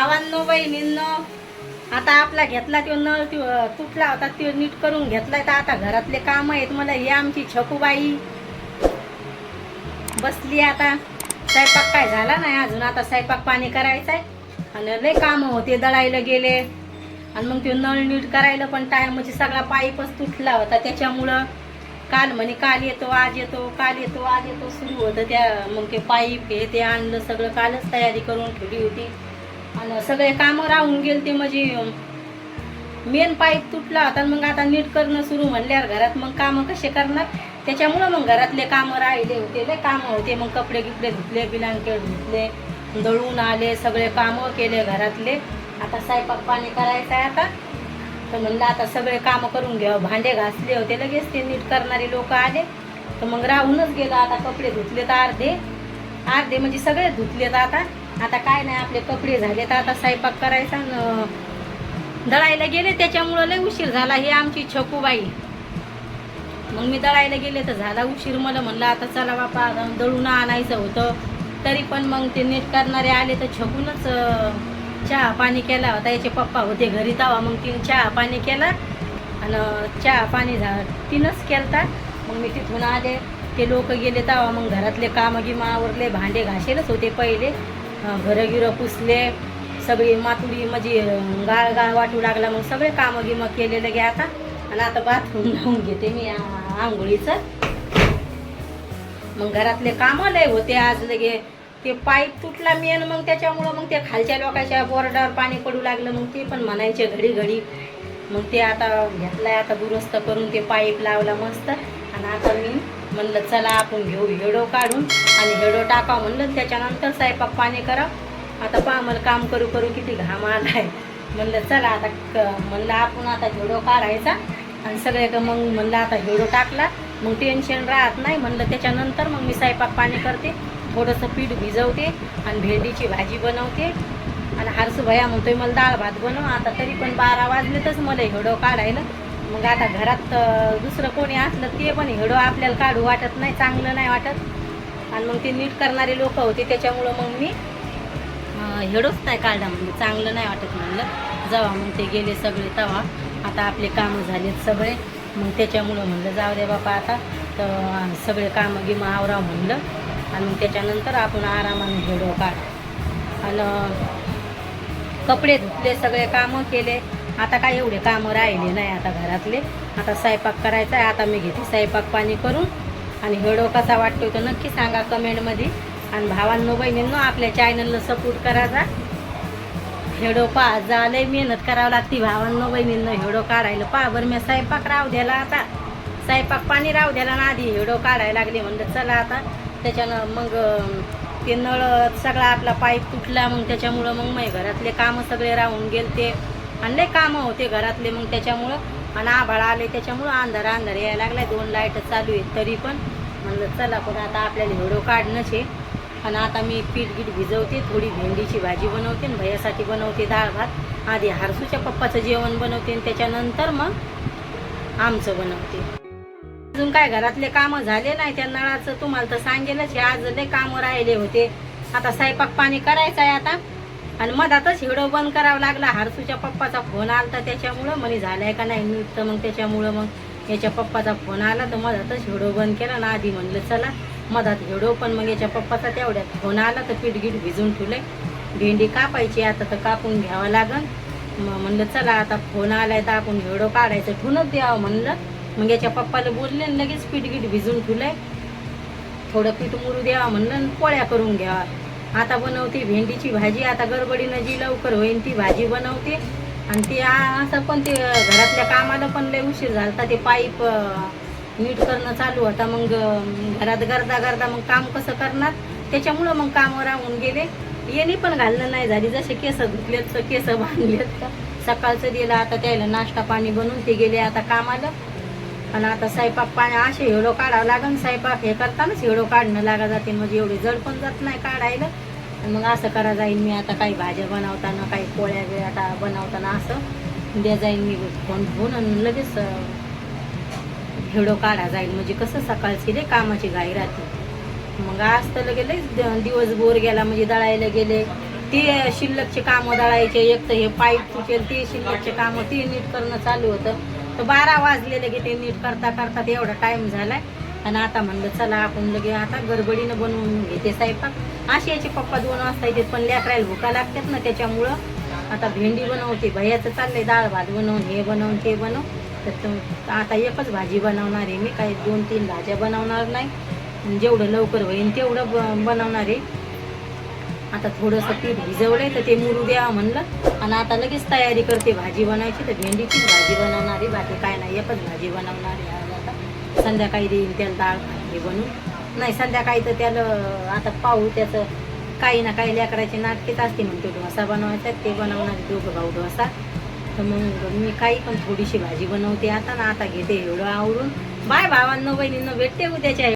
भावांनो बहिणींनो आता आपला घेतला तो नळ त्यो- तुटला होता तो नीट करून घेतलाय. तर आता घरातले काम आहेत मला ही आमची छकूबाई बसली आता. स्वयंपाक काय झाला नाही अजून आता स्वयंपाक पाणी करायचा आहे आणि लय काम होते दळायला गेले. आणि मग ते नळ नीट करायला पण टायम म्हणजे सगळा पाईपच तुटला होता. त्याच्यामुळं काल म्हणे काल येतो आज येतो काल येतो आज येतो सुरू होतं त्या मग ते पाईप हे ते आणलं सगळं कालच तयारी करून ठेवली होती. आणि सगळे कामं राहून गेले ते म्हणजे मेन पाईप तुटला होता मग आता नीट करणं सुरू म्हणल्यावर घरात मग कामं कसे करणार? त्याच्यामुळं मग घरातले कामं राहिले होते लय कामं होते. मग कपडे गिपडे धुतले बिलांकेट धुतले दळून आले सगळे कामं केले घरातले. आता स्वयंपाक पाणी करायचं आहे आता. तर म्हणलं आता सगळे कामं करून घ्यावं. भांडे घासले होते लगेच ते नीट करणारे लोक आले. तर मग राहूनच गेलं. आता कपडे धुतले तर अर्धे. अर्धे म्हणजे सगळे धुतलेत आता. आता काय नाही आपले कपडे झाले तर आता स्वयंपाक करायचा न दळायला गेले त्याच्यामुळं लय उशीर झाला. हे आमची छकूबाई. मग मी दळायला गेले तर झाला उशीर. मला म्हणलं आता चला बापा दळून आणायचं होतं. तरी पण मग ते नीट करणारे आले तर छकूनच चहा पाणी केला होता. याचे पप्पा होते घरी तावा मग तिने चहा पाणी केला. आणि चहा पाणी झा तिनंच केलता. मग मी तिथून आले. ते लोक गेले तावा मग घरातले कामं गिमा आवरले. भांडे घासेलच होते पहिले. घरं गिरं पुसले सगळी मातुडी म्हणजे गाळ गाळ वाटू लागला मग सगळे कामं गिमं केले लगे आता. आणि आता बाथरूम लावून घेते मी आंघोळीचं. मग घरातले कामं लय होते आज लगे. ते पाईप तुटला मेन मग त्याच्यामुळं मग ते खालच्या लोकांच्या बोर्डावर पाणी पडू लागलं मग ते पण म्हणायचे घडी घडी. मग ते आता घेतलाय आता दुरुस्त करून ते पाईप लावला मस्त. आणि आता मी म्हणलं चला आपण घेऊ हेडो काढून आणि हेडो टाका म्हणलं. त्याच्यानंतर स्वयंपाक पाणी करा. आता पहा मला काम करू करू किती घाम आला आहे म्हणलं चला आता क- म्हणलं आपण आता हेडो काढायचा आणि सगळे मग म्हणलं आता हेडो टाकला. मग टेन्शन राहत नाही. म्हणलं त्याच्यानंतर मग मी स्वयंपाक पाणी करते. थोडंसं पीठ भिजवते आणि भेंडीची भाजी बनवते. आणि हरसू भया म्हणतोय मला डाळ भात बनव. आता तरी पण बारा वाजलेतच मला हेडो काढायला. मग आता घरात दुसरं कोणी असलं ते पण हेडो आपल्याला काढू वाटत नाही चांगलं नाही वाटत. आणि मग ते नीट करणारे लोक होते त्याच्यामुळं मग मी हेडोच नाही काढला म्हणजे चांगलं नाही वाटत म्हणलं. जावा मग ते गेले सगळे तवा आता आपले कामं झालेत सगळे. मग त्याच्यामुळं म्हणलं जाऊ दे बापा आता. तर सगळे कामं गिमं आवराव म्हणलं. आणि मग त्याच्यानंतर आपण आरामाने हेडो काढ. आणि कपडे धुतले सगळे कामं केले. आता काय एवढे कामं राहिले नाही आता घरातले. आता स्वयंपाक करायचा आहे आता मी घेते स्वयंपाक पाणी करून. आणि हेडो कसा वाटतोय तर नक्की सांगा कमेंटमध्ये. आणि भावांनो बहिणींनो आपल्या चॅनलला सपोर्ट करायचा हेडो पहा झालंय मेहनत करावं लागते. भावांनो बहिणींना हेडो काढायला पा बरं मी स्वयंपाक राहू द्याला आता. स्वयंपाक पाणी राहू द्याला ना आधी हेडो काढायला लागले. म्हणलं चला आता. त्याच्यानं मग ते नळ सगळा आपला पाईप तुटला. मग त्याच्यामुळं मग माझे घरातले कामं सगळे राहून गेले ते आणि लय कामं होते घरातले मग त्याच्यामुळं आणि आभाळ आले त्याच्यामुळं अंधार अंधार यायला लागलाय. दोन लाइट चालू आहेत तरी पण. म्हणलं चला पण आता आपल्याला हेडो काढणंच आहे. आणि आता मी पीठ गीठ भिजवते थोडी भेंडीची भाजी बनवते आणि भैयासाठी बनवते डाळ भात. आधी हारसूच्या पप्पाचं जेवण बनवते आणि त्याच्यानंतर मग आमचं बनवते. अजून काय घरातले कामं झाले नाही त्या नळाचं तुम्हाला तर सांगेलच हे आज लय कामं राहिले होते. आता स्वयंपाक पाणी करायचं आहे आता. आणि मधातच हिडो बंद करावा लागला. हारसूच्या पप्पाचा फोन आला तर त्याच्यामुळं. म्हणे झालंय का नाही? नीट तर मग त्याच्यामुळं मग. याच्या पप्पाचा फोन आला तर मधातच हिडो बंद केला ना. आधी म्हणलं चला. मधात हिडो पण मग याच्या पप्पाचा तेवढ्यात फोन आला तर पीठ गीठ भिजून ठेवलंय. भेंडी कापायची आता तर कापून घ्यावं लागन मग म्हणलं चला आता फोन आलाय तर आपण हिडो काढायचं ठेवूनच द्यावं म्हणलं. मग याच्या पप्पाला बोलले लगेच पीठ गीठ भिजून ठेवलंय. थोडं पीठ मुरू द्यावा म्हणलं पोळ्या करून घ्यावा. आता बनवते भेंडीची भाजी आता गडबडीनं जी लवकर होईल ती भाजी बनवते. आणि ते असं पण ते घरातल्या कामाला पण लय उशीर झाला. ते पाईप नीट करणं चालू होता. मग घरात गर्दा गर्दा मग काम कसं करणार? त्याच्यामुळं मग कामं राहून गेले. येणे पण घालणं नाही झाली. जसे केस धुतलेत तर केस बांधलेत. सकाळचं दिलं आता त्याला नाश्ता पाणी बनवून ते गेले आता कामाला. आणि आता स्वयंपाक पाणी असे हेडो काढावं लागेल स्वयंपाक हे करतानाच हिडो काढणं लागा जाते. म्हणजे एवढे जड पण जात नाही काढायला. आणि मग असं करा जाईन मी आता काही भाज्या बनवताना काही पोळ्या बिळ्या टा- बनवताना असं द्या जाईन मी फोन घेऊन आणि लगेच हिडो काढा जाईल म्हणजे कसं सकाळची रे कामाची घाई राहते. मग आज तर लगे दिवस बोर गेला. म्हणजे दळायला गेले ते शिल्लकचे कामं दळायचे. एक तर हे पाईप तुटेल ते शिल्लकचे कामं ते नीट करणं चालू होतं. तर बारा वाजले की ते नीट करता करता ते एवढा टाईम झालाय. आणि आता म्हणलं चला आपण लगे आता गडबडीनं बनवून घेते स्वयंपाक. अशी याचे पप्पा दोन वाजता येते पण लेकरायला भुका लागतात ना त्याच्यामुळं आता भेंडी बनवते भैयाचं चाललंय डाळ भात बनवून हे बनवून ते बनव तर आता एकच भाजी बनवणार आहे मी काही दोन तीन भाज्या बनवणार नाही. जेवढं लवकर होईल तेवढं ब- बनवणार आहे. आता थोडंसं पीठ भिजवलंय तर ते मुरू द्या म्हणलं. आणि आता लगेच तयारी करते भाजी बनायची तर भेंडीची भाजी बनवणार आहे बाकी काय नाही एकच भाजी बनवणार आज आता. संध्याकाळी देईन त्याला डाळ हे बनवून. नाही संध्याकाळी तर त्याला आता पाहू त्याचं काही ना काही लेकराचे नाटकेच असते म्हणतो डोसा बनवायचा ते बनवणार दोघं भाऊ डोसा. तर मग मी काही पण थोडीशी भाजी बनवते आता ना आता घेते एवढं आवरून. बाय भावांना बहिणींना भेटते उद्याच्या